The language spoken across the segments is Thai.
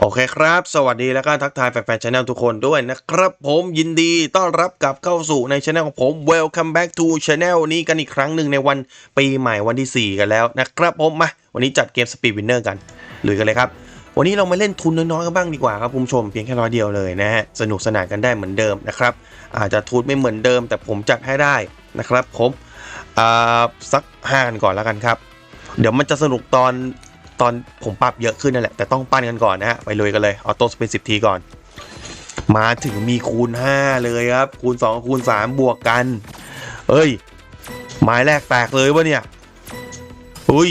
โอเคครับ สวัสดีและก็ทักทายแฟนๆชาแนลทุกคนด้วยนะครับ ผมยินดีต้อนรับกลับเข้าสู่ในช anel ของผม Welcome back to channel นี้กันอีกครั้งหนึ่งในวันปีใหม่วันที่ 4 กันแล้วนะครับผมมาวันนี้จัดเกม Speed Winner กันลุยกันเลยครับ วันนี้เรามาเล่นทุนน้อยๆกันบ้างดีกว่าครับคุณผู้ชมเพียงแค่ร้อยเดียวเลยนะฮะสนุกสนานกันได้เหมือนเดิมนะครับ อาจจะทุนไม่เหมือนเดิม แต่ผมจัดให้ได้นะครับผมอ่าสักห้ากันก่อนแล้วกันครับ เดี๋ยวมันจะสนุกตอน ตอนผมปรับเยอะขึ้นนั่นแหละ แต่ต้องปั้นกันก่อนนะฮะ ไปเลยกันเลย ออโต้สเปนสิบทีก่อน มาถึงมีคูณ 5 เลยครับ คูณ 2 คูณ 3 บวกกัน เอ้ย ไม้แรกแตกเลยวะเนี่ยอุ้ย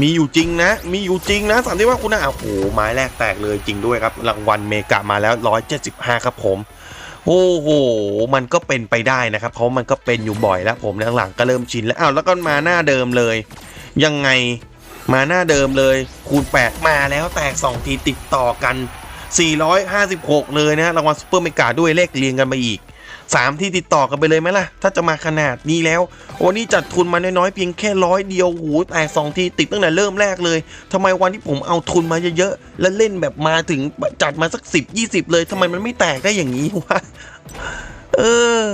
มีอยู่จริงนะ มีอยู่จริงนะสันติว่าคุณนะโอ้โหไม้แรกแตกเลยจริงด้วยครับ รางวัลเมกะมาแล้ว 175 ครับผมโอ้โห มันก็เป็นไปได้นะครับ เพราะมันก็เป็นอยู่บ่อยแล้วผมหลังๆก็เริ่มชินแล้วอ้าวแล้วก็มาหน้าเดิมเลย ยังไง มาหน้าเดิมเลย คูณ 8 มาแล้วแตก 2 ทีติดต่อกัน 456 เลยนะรางวัลซูเปอร์เมกาด้วยเลขเรียงกันมาอีก 3 ที่ติดต่อกันไปเลยไหมล่ะ ถ้าจะมาขนาดนี้แล้ววันนี้จัดทุนมาน้อยๆเพียงแค่ร้อยเดียวโอ้โหแตก 2 ทีติดตั้งแต่เริ่มแรกเลยทำไมวันที่ผมเอาทุนมาเยอะๆ แล้วเล่นแบบมาถึงจัดมาสัก 10 20 เลยทำไมมันไม่แตกได้อย่างนี้วะเออ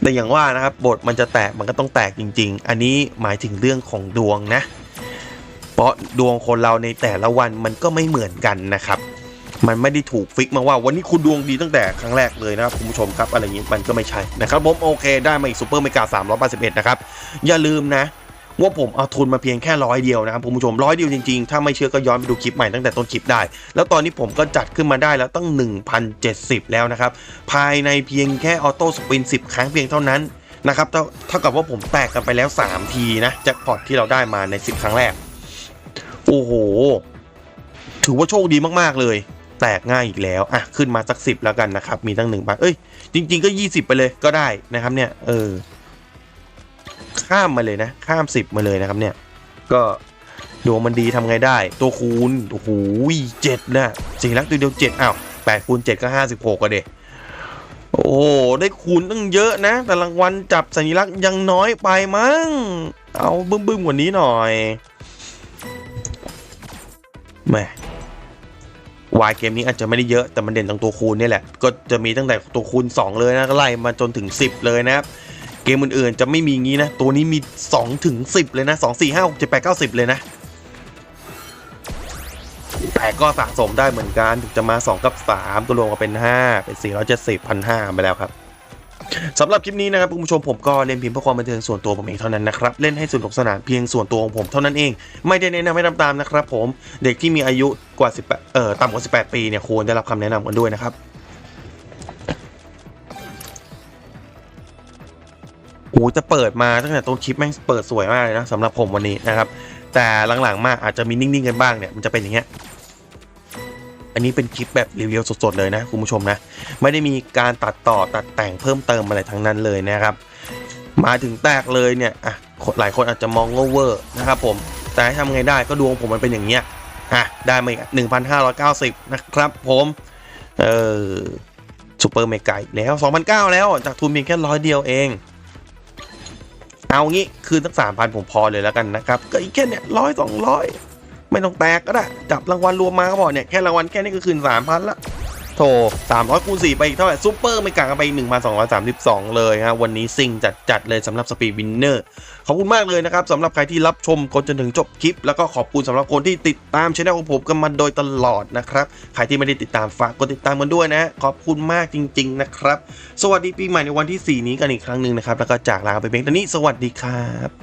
แต่อย่างว่านะครับบทมันจะแตกมันก็ต้องแตกจริง ๆ อันนี้หมายถึงเรื่องของดวงนะ เพราะดวงคนเราในแต่ละวันมันก็ไม่เหมือนกันนะครับ มันไม่ได้ถูกฟิกมาว่าวันนี้คุณดวงดีตั้งแต่ครั้งแรกเลยนะครับคุณผู้ชมครับอะไรอย่างนี้มันก็ไม่ใช่นะครับผมโอเคได้มาอีกซูเปอร์เมกา381นะครับอย่าลืมนะว่าผมเอาทุนมาเพียงแค่ร้อยเดียวนะครับคุณผู้ชมร้อยเดียวจริงๆ ถ้าไม่เชื่อก็ย้อนไปดูคลิปใหม่ตั้งแต่ต้นคลิปได้ แล้วตอนนี้ผมก็จัดขึ้นมาได้แล้วตั้ง 1,070 แล้วนะครับ ภายในเพียงแค่ออโต้สปิน 10 ครั้งเพียงเท่านั้นนะครับเท่าเท่ากับว่าผมแตกกันไปแล้ว 3 ทีนะแจ็คพอตที่เราได้มาใน 10 ครั้งแรก โอ้โห ถือว่าโชคดีมากๆเลย แตกง่ายอีกแล้ว อะ ขึ้นมาสักสิบแล้วกันนะครับ มีตั้งหนึ่งบาทเอ้ย จริง ๆ ก็20ไปเลยก็ได้นะครับ เนี่ย เออ ข้ามมาเลยนะ ข้ามสิบมาเลยนะครับ เนี่ย ก็ดวงมันดีทำไงได้ ตัวคูณโอ้โหเจ็ดนะสี่ลักตัวเดียวเจ็ดอ้าวแปดคูณเจ็ดก็ห้าสิบหกอะเด็โอ้โห ได้คูณตั้งเยอะนะ แต่รางวัลจับสัญลักษณ์ยังน้อยไปมั้ง เอาบึ้มๆกว่านี้หน่อย แม่วายเกมนี้อาจจะไม่ได้เยอะแต่มันเด่นตรงตัวคูณนี่แหละ ก็จะมีตั้งแต่ตัวคูณ 2 เลยนะก็ไล่มาจนถึง 10 เลยนะครับ เกมอื่นๆจะไม่มีงี้นะ ตัวนี้มี2ถึง10 เลยนะ 2 4 5 6 7 8 9 10 เลยนะ แต่ก็สะสมได้เหมือนกันถึงจะมา 2 กับ3ก็รวมกันเป็น 5 เป็น 470 1,500ไปแล้วครับ สำหรับคลิปนี้นะครับคุณผู้ชมผมก็เล่นเพียงเพื่อความบันเทิงส่วนตัวผมเองเท่านั้นนะครับเล่นให้สนุกสนานเพียงส่วนตัวของผมเท่านั้นเอง ไม่ได้แนะนำให้ทำตามนะครับ ผมเด็กที่มีอายุกว่า18เอ่อต่ำกว่า 18 ปีเนี่ยควรได้รับคำแนะนำกันด้วยนะครับโอ้จะเปิดมาตั้งแต่ต้นคลิปแม่งเปิดสวยมากเลยนะสำหรับผมวันนี้นะครับแต่หลังๆมาอาจจะมีนิ่งๆกันบ้างเนี่ยมันจะเป็นอย่างเงี้ย อันนี้เป็นคลิปแบบรีวิวสดๆเลยนะคุณผู้ชมนะ ไม่ได้มีการตัดต่อตัดแต่งเพิ่มเติมอะไรทั้งนั้นเลยนะครับ มาถึงแตกเลยเนี่ยอะหลายคนอาจจะมองว่าเวอร์นะครับผม แต่ให้ทำไงได้ก็ดวงผมมันเป็นอย่างเงี้ยอะได้มาอีกหนึ่งพันห้าร้อยเก้าสิบนะครับผมเออซูเปอร์เมกาอีกแล้วสองพันเก้าแล้วจากทุนเพียงแค่ร้อยเดียวเอง เอางี้คืนตั้งสามพันผมพอเลยแล้วกันนะครับ ก็อีกแค่เนี่ยร้อยสองร้อย ไม่ต้องแตกก็ได้ จับรางวัลรวมมาก็พอเนี่ย แค่รางวัลแค่นี้ก็คืนสามพันละ โถ300คูณ4ไปอีกเท่าไหร่ซูเปอร์ไม่กางกันไปอีก1,232เลยฮะวันนี้ซิงจัดจัดเลยสำหรับสปีดวินเนอร์ ขอบคุณมากเลยนะครับสำหรับใครที่รับชมจนถึงจบคลิป แล้วก็ขอบคุณสำหรับคนที่ติดตามช่องของผมกันมาโดยตลอดนะครับใครที่ไม่ได้ติดตามฝากกดติดตามกันด้วยนะ ขอบคุณมากจริง ๆ นะครับ สวัสดีปีใหม่ในวันที่ 4 นี้กันอีกครั้งหนึ่งนะครับแล้วก็จากลาไปเพียงเท่านี้สวัสดีครับ